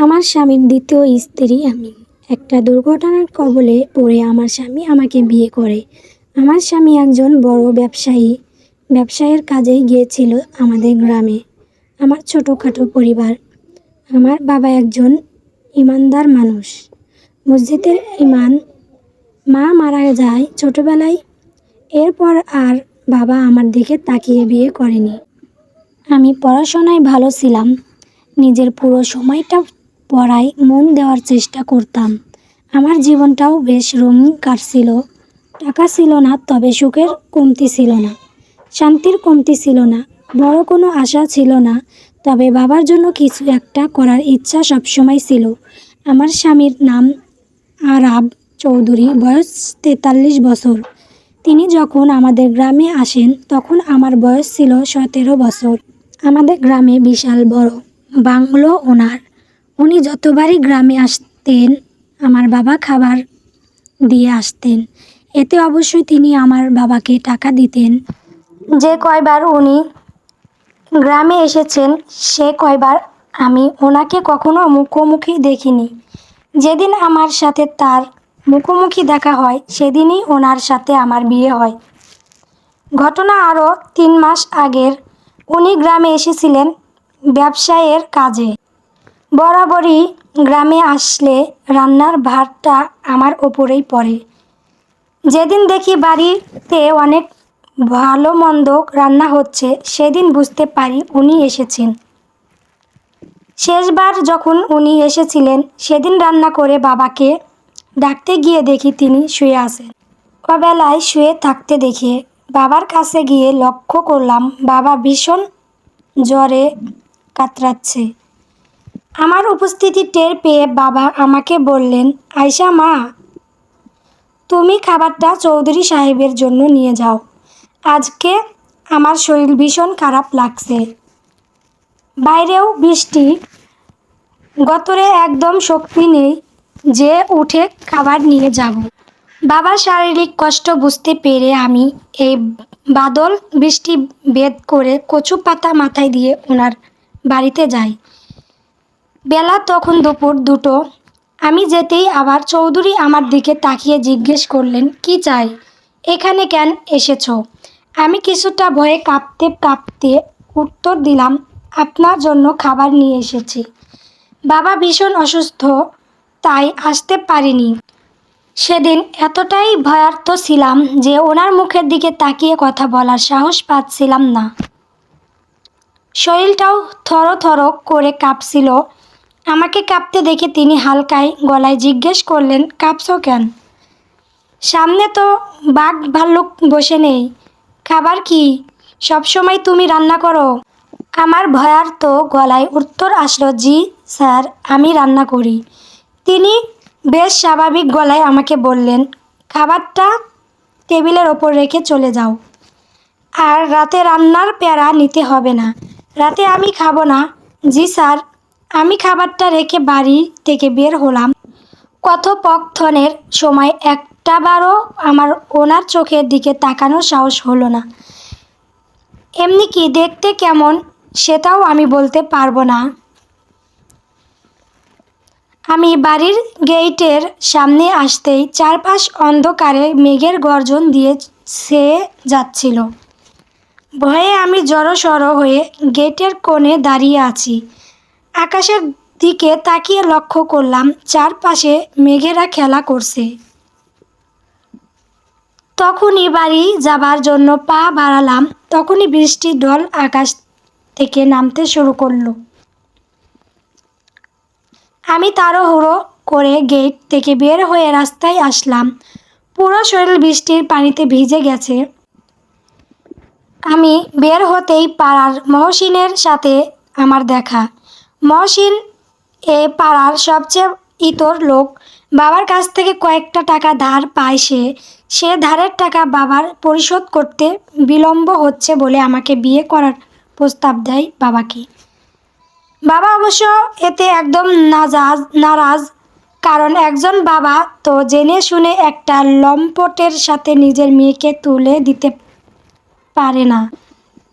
আমার স্বামীর দ্বিতীয় স্ত্রী আমি। একটা দুর্ঘটনার কবলে পড়ে আমার স্বামী আমাকে বিয়ে করে। আমার স্বামী একজন বড় ব্যবসায়ী। ব্যবসায়ের কাজেই গিয়েছিল আমাদের গ্রামে। আমার ছোটোখাটো পরিবার। আমার বাবা একজন ইমানদার মানুষ। মসজিদের ইমান মা মারা যায় ছোটোবেলায়। এরপর আর বাবা আমার দিকে তাকিয়ে বিয়ে করেনি। আমি পড়াশোনায় ভালো ছিলাম। নিজের পুরো সময়টা পড়ায় মন দেওয়ার চেষ্টা করতাম। আমার জীবনটাও বেশ রঙিন কাটছিল। টাকা ছিল না, তবে সুখের কমতি ছিল না। শান্তির কমতি ছিল না। বড় কোনো আশা ছিল না, তবে বাবার জন্য কিছু একটা করার ইচ্ছা সবসময় ছিল। আমার স্বামীর নাম আরাব চৌধুরী, বয়স তেতাল্লিশ বছর। তিনি যখন আমাদের গ্রামে আসেন, তখন আমার বয়স ছিল সতেরো বছর। আমাদের গ্রামে বিশাল বড় বাংলো ওনার। উনি যতবারই গ্রামে আসতেন, আমার বাবা খাবার দিয়ে আসতেন। এতে অবশ্যই তিনি আমার বাবাকে টাকা দিতেন। যে কয়বার উনি গ্রামে এসেছেন, সে কয়বার আমি ওনাকে কখনো মুখোমুখি দেখিনি। যেদিন আমার সাথে তার মুখোমুখি দেখা হয়, সেদিনই ওনার সাথে আমার বিয়ে হয়। ঘটনা আরও তিন মাস আগের উনি গ্রামে এসেছিলেন ব্যবসায়ের কাজে। বরাবরই গ্রামে আসলে রান্নার ভারটা আমার ওপরেই পড়ে। যেদিন দেখি বাড়িতে অনেক ভালো মন্দ রান্না হচ্ছে, সেদিন বুঝতে পারি উনি এসেছেন। শেষবার যখন উনি এসেছিলেন, সেদিন রান্না করে বাবাকে ডাকতে গিয়ে দেখি তিনি শুয়ে আছেন। অবেলায় শুয়ে থাকতে দেখে বাবার কাছে গিয়ে লক্ষ্য করলাম বাবা ভীষণ জ্বরে কাতরাচ্ছে। আমার উপস্থিতি টের পেয়ে বাবা আমাকে বললেন, আয়শা মা, তুমি খাবারটা চৌধুরী সাহেবের জন্য নিয়ে যাও। আজকে আমার শরীর ভীষণ খারাপ লাগছে। বাইরেও বৃষ্টি। গতরে একদম শক্তি নেই যে উঠে খাবার নিয়ে যাব। বাবার শারীরিক কষ্ট বুঝতে পেরে আমি এই বাদল বৃষ্টি বেদ করে কচু পাতা মাথায় দিয়ে ওনার বাড়িতে যাই। বেলা তখন দুপুর দুটো। আমি যেতেই আবার চৌধুরী আমার দিকে তাকিয়ে জিজ্ঞেস করলেন, কি চাই? এখানে কেন এসেছ? আমি কিছুটা ভয়ে কাঁপতে কাঁপতে উত্তর দিলাম, আপনার জন্য খাবার নিয়ে এসেছি। বাবা ভীষণ অসুস্থ, তাই আসতে পারিনি। সেদিন এতটাই ভয়ার্থ ছিলাম যে ওনার মুখের দিকে তাকিয়ে কথা বলার সাহস পাচ্ছিলাম না। শরীরটাও থর থর করে কাঁপছিল আমাকে কাঁপতে দেখে তিনি হালকায় গলায় জিজ্ঞেস করলেন, কাঁপছো কেন? সামনে তো বাঘ ভাল্লুক বসে নেই। খাবার কি? সবসময় তুমি রান্না করো। আমার ভয়ার তো গলায় উত্তর আসলো, জি, স্যার, আমি রান্না করি। তিনি বেশ স্বাভাবিক গলায় আমাকে বললেন, খাবারটা টেবিলের ওপর রেখে চলে যাও। আর রাতে রান্নার প্যারা নিতে হবে না। রাতে আমি খাব না। জি, স্যার আমি খাবারটা রেখে বাড়ি থেকে বের হলাম। কথোপকথনের সময় একটাবারও আমার ওনার চোখের দিকে তাকানোর সাহস হলো না। এমনি কি দেখতে কেমন সেটাও আমি বলতে পারব না। আমি বাড়ির গেইটের সামনে আসতেই চারপাশ অন্ধকারে মেঘের গর্জন দিয়ে ছেয়ে যাচ্ছিল। ভয়ে আমি জড়সড় হয়ে গেটের কোণে দাঁড়িয়ে আছি। আকাশের দিকে তাকিয়ে লক্ষ্য করলাম, চারপাশে মেঘেরা খেলা করছে। তখনই বাড়ি যাবার জন্য পা বাড়ালাম, তখনই বৃষ্টির ঢল আকাশ থেকে নামতে শুরু করল। আমি তাড়াহুড়ো করে গেট থেকে বের হয়ে রাস্তায় আসলাম। পুরো শরীর বৃষ্টির পানিতে ভিজে গেছে। আমি বের হতেই পাড়ার মহসিনের সাথে আমার দেখা। মহসিন এ পাড়ার সবচেয়ে ইতর লোক। বাবার কাছ থেকে কয়েকটা টাকা ধার পায় সে। সে ধারের টাকা বাবার পরিশোধ করতে বিলম্ব হচ্ছে বলে আমাকে বিয়ে করার প্রস্তাব দেয় বাবাকে। বাবা অবশ্য এতে একদম নাজাজ নারাজ, কারণ একজন বাবা তো জেনে শুনে একটা লম্পটের সাথে নিজের মেয়েকে তুলে দিতে পারে না।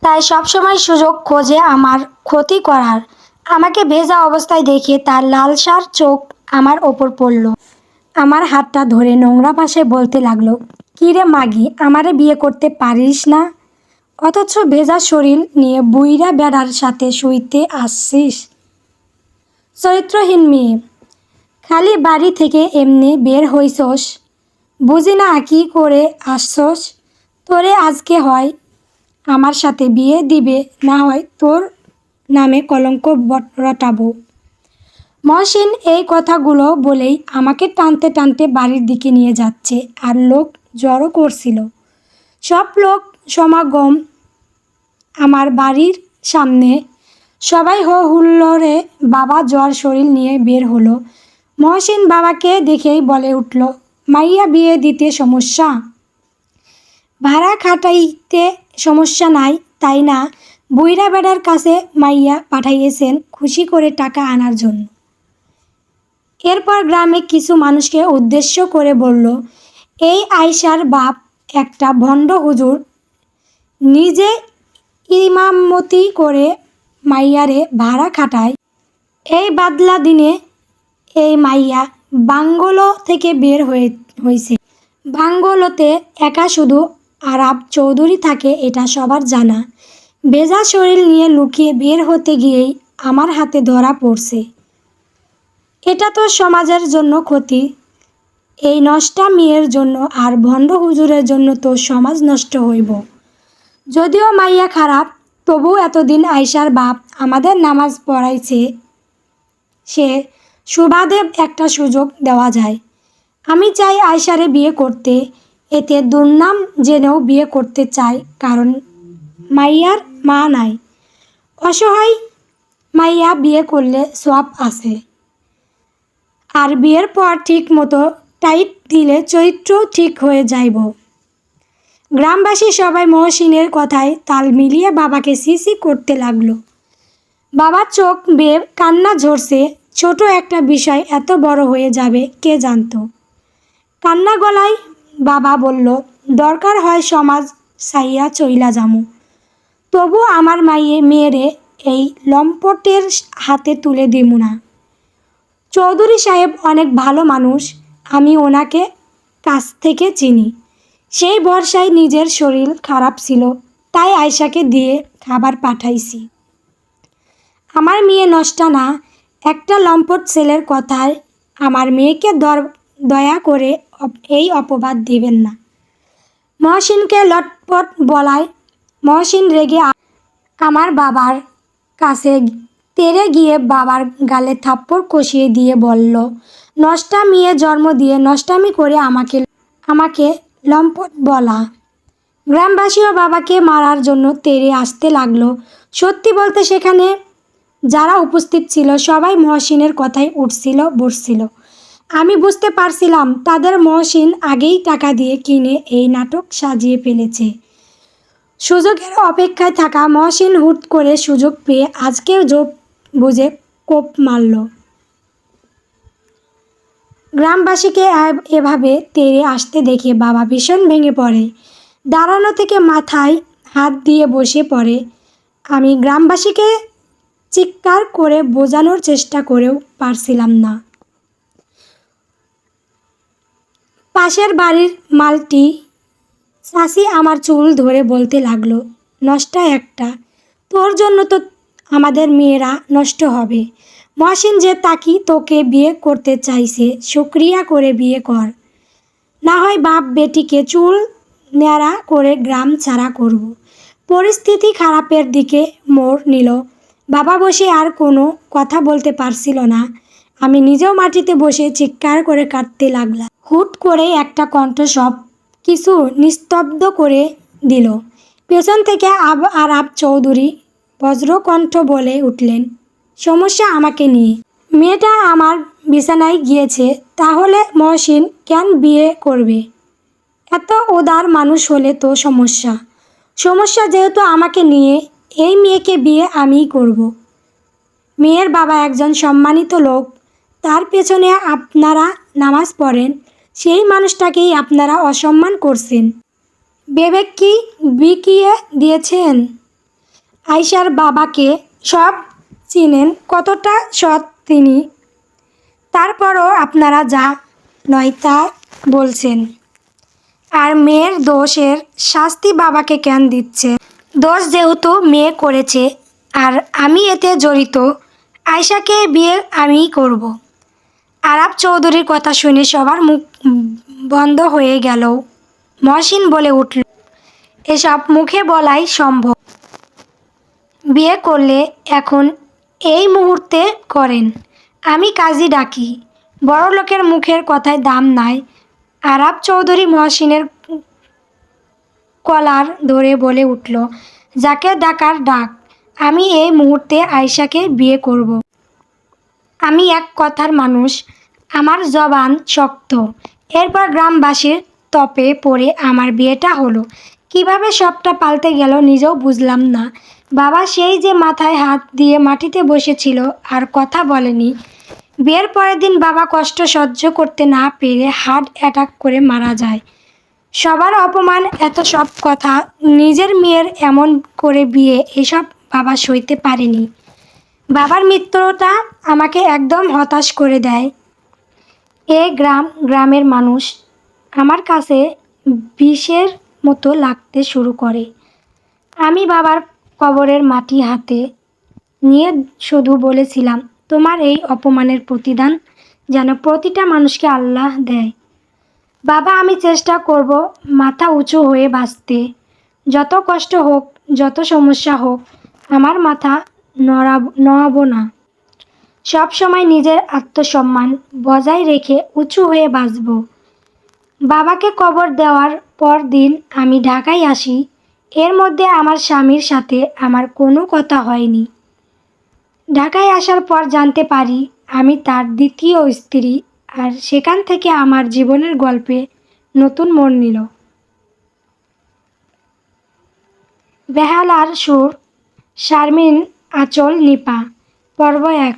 তাই সবসময় সুযোগ খোঁজে আমার ক্ষতি করার। আমাকে ভেজা অবস্থায় দেখে তার লালসার চোখ আমার ওপর পড়ল। আমার হাতটা ধরে নোংরা ভাষায় বলতে লাগল, কী রে মাগি, আমারে বিয়ে করতে পারিস না? অথচ ভেজা শরীর নিয়ে বুইরা বেড়ার সাথে শুইতে আসছিস। চরিত্রহীন মেয়ে, খালি বাড়ি থেকে এমনি বের হইছস। বুঝি না কি করে আসছস? তোরে আজকে হয় আমার সাথে বিয়ে দিবে, না হয় তোর নামে কলঙ্ক রটাবো। মহসিন এই কথাগুলো বলেই আমাকে টানতে টানতে বাড়ির দিকে নিয়ে যাচ্ছে আর লোক জড়ো করছিল। সব লোক সমাগম আমার বাড়ির সামনে। সবাই হো হুল্লোড়ে বাবা জ্বর শরীর নিয়ে বের হলো। মহসিন বাবাকে দেখেই বলে উঠল, মাইয়া বিয়ে দিতে সমস্যা? ভাড়া খাটাইতে সমস্যা নাই, তাই না? বুইরা বেড়ার কাছে মাইয়া পাঠাইয়েছেন খুশি করে টাকা আনার জন্য। এরপর গ্রামে কিছু মানুষকে উদ্দেশ্য করে বলল, এই আয়সার বাপ একটা ভণ্ড হুজুর। নিজে ইমামতি করে মাইয়ারে ভাড়া খাটায়। এই বাদলা দিনে এই মাইয়া বাঙ্গলো থেকে বের হয়ে হয়েছে বাঙ্গলোতে একা শুধু আরাব চৌধুরী থাকে এটা সবার জানা। বেজা শরীর নিয়ে লুকিয়ে বের হতে গিয়েই আমার হাতে ধরা পড়ছে। এটা তো সমাজের জন্য ক্ষতি। এই নষ্টা মেয়ের জন্য আর ভণ্ড হুজুরের জন্য তো সমাজ নষ্ট হইব। যদিও মাইয়া খারাপ তবু এতদিন আয়সার বাপ আমাদের নামাজ পড়াইছে, সে সুবাদে একটা সুযোগ দেওয়া যায়। আমি চাই আয়সারে বিয়ে করতে, এতে দুর্নাম জেনেও বিয়ে করতে চাই কারণ মাইয়ার মা নাই। অসহায় মাইয়া বিয়ে করলে সব আছে। আর বিয়ের পর ঠিক মতো টাইট দিলে চরিত্র ঠিক হয়ে যাইব। গ্রামবাসী সবাই মহসিনের কথায় তাল মিলিয়ে বাবাকে সিসি করতে লাগল। বাবার চোখ বেয়ে কান্না ঝরছে। ছোট একটা বিষয় এত বড় হয়ে যাবে কে জানতো? কান্না গলায় বাবা বলল, দরকার হয় সমাজ সাইয়া চইলা যামু। তবু আমার মাইয়ে, মেয়েরে এই লম্পটের হাতে তুলে দিমু না। চৌধুরী সাহেব অনেক ভালো মানুষ, আমি ওনাকে কাছ থেকে চিনি। সেই ভরসায় নিজের শরীর খারাপ ছিল, তাই আয়সাকে দিয়ে খাবার পাঠাইছি। আমার মেয়ে নষ্ট না একটা লম্পট ছেলের কথায় আমার মেয়েকে দয়া করে এই অপবাদ দিবেন না। মহসিনকে লটপট বলায় মহসিন রেগে আমার বাবার কাছে তেরে গিয়ে বাবার গালে থাপ্পড় কষিয়ে দিয়ে বলল, নষ্টা মেয়ে জন্ম দিয়ে নষ্টামি করে আমাকে আমাকে লম্পট বলা। গ্রামবাসীও বাবাকে মারার জন্য তেরে আসতে লাগল। সত্যি বলতে সেখানে যারা উপস্থিত ছিল সবাই মহসিনের কথাই উঠছিল, বসছিল। আমি বুঝতে পারছিলাম, তাদের মহসিন আগেই টাকা দিয়ে কিনে এই নাটক সাজিয়ে ফেলেছে। সুযোগের অপেক্ষায় থাকা মহসিন হুট করে সুযোগ পেয়ে আজকেও যোগ বুঝে কোপ মারল। গ্রামবাসীকে এভাবে তেরে আসতে দেখে বাবা ভীষণ ভেঙে পড়ে। দাঁড়ানো থেকে মাথায় হাত দিয়ে বসে পড়ে। আমি গ্রামবাসীকে চিৎকার করে বোঝানোর চেষ্টা করেও পারছিলাম না। পাশের বাড়ির মালটি চাষি আমার চুল ধরে বলতে লাগল, নষ্টা একটা। তোর জন্য তো আমাদের মেয়েরা নষ্ট হবে। মহসিন যে তাকি তোকে বিয়ে করতে চাইছে, শুক্রিয়া করে বিয়ে কর। না হয় বাপ বেটিকে চুল ন্যাড়া করে গ্রাম ছাড়া করব। পরিস্থিতি খারাপের দিকে মোড় নিল। বাবা বসে আর কোনো কথা বলতে পারছিল না। আমি নিজেও মাটিতে বসে চিৎকার করে কাটতে লাগলাম। হুট করে একটা কণ্ঠ সব কিছু নিস্তব্ধ করে দিল। পেছন থেকে আব আরাব চৌধুরী বজ্রকণ্ঠ বলে উঠলেন, সমস্যা আমাকে নিয়ে। মেয়েটা আমার বিছানায় গিয়েছে, তাহলে মহসিন কেন বিয়ে করবে? এত ওদার মানুষ হলে তো সমস্যা। সমস্যা যেহেতু আমাকে নিয়ে, এই মেয়েকে বিয়ে আমিই করব। মেয়ের বাবা একজন সম্মানিত লোক, তার পেছনে আপনারা নামাজ পড়েন সেই মানুষটাকেই আপনারা অসম্মান করছেন। বিবেক কি বিকিয়ে দিয়েছেন? আয়সার বাবাকে সব চিনেন কতটা সৎ তিনি। তারপরও আপনারা যা নয় তা বলছেন। আর মেয়ের দোষের শাস্তি বাবাকে কেন দিচ্ছে? দোষ যেহেতু মেয়ে করেছে, আর আমি এতে জড়িত, আয়শাকে বিয়ে আমিই করব। আরাব চৌধুরীর কথা শুনে সবার মুখ বন্ধ হয়ে গেল। মহসিন বলে উঠল, এসব মুখে বলাই সম্ভব। বিয়ে করলে এখন এই মুহূর্তে করেন। আমি কাজী ডাকি। বড় লোকের মুখের কথায় দাম নাই। আরাব চৌধুরী মহসিনের কলার ধরে বলে উঠল, যাকে ডাকার ডাক, আমি এই মুহূর্তে আয়শাকে বিয়ে করব। আমি এক কথার মানুষ। আমার জবান শক্ত। এরপর গ্রামবাসীর তপে পড়ে আমার বিয়েটা হলো। কীভাবে সবটা পাল্টে গেল নিজেও বুঝলাম না। বাবা সেই যে মাথায় হাত দিয়ে মাটিতে বসেছিল আর কথা বলেনি। বিয়ের পরের দিন বাবা কষ্ট সহ্য করতে না পেরে হার্ট অ্যাটাক করে মারা যায়। সবার অপমান এত সব কথা, নিজের মেয়ের এমন করে বিয়ে এসব বাবা সইতে পারেনি। বাবার মৃত্যুটা আমাকে একদম হতাশ করে দেয়। এ গ্রাম, গ্রামের মানুষ আমার কাছে বিষের মতো লাগতে শুরু করে। আমি বাবার কবরের মাটি হাতে নিয়ে শুধু বলেছিলাম, তোমার এই অপমানের প্রতিদান যেন প্রতিটা মানুষকে আল্লাহ দেয়। বাবা, আমি চেষ্টা করব মাথা উঁচু হয়ে বাঁচতে। যত কষ্ট হোক, যত সমস্যা হোক, আমার মাথা নড়াব, নড়াবো না। সব সময় নিজের আত্মসম্মান বজায় রেখে উঁচু হয়ে বাঁচব। বাবাকে কবর দেওয়ার পর দিন আমি ঢাকায় আসি। এর মধ্যে আমার স্বামীর সাথে আমার কোনো কথা হয়নি। ঢাকায় আসার পর জানতে পারি আমি তার দ্বিতীয় স্ত্রী আর সেখান থেকে আমার জীবনের গল্পে নতুন মন নিল। বেহালার সুর, শারমিন আঁচল নিপা পর্ব এক।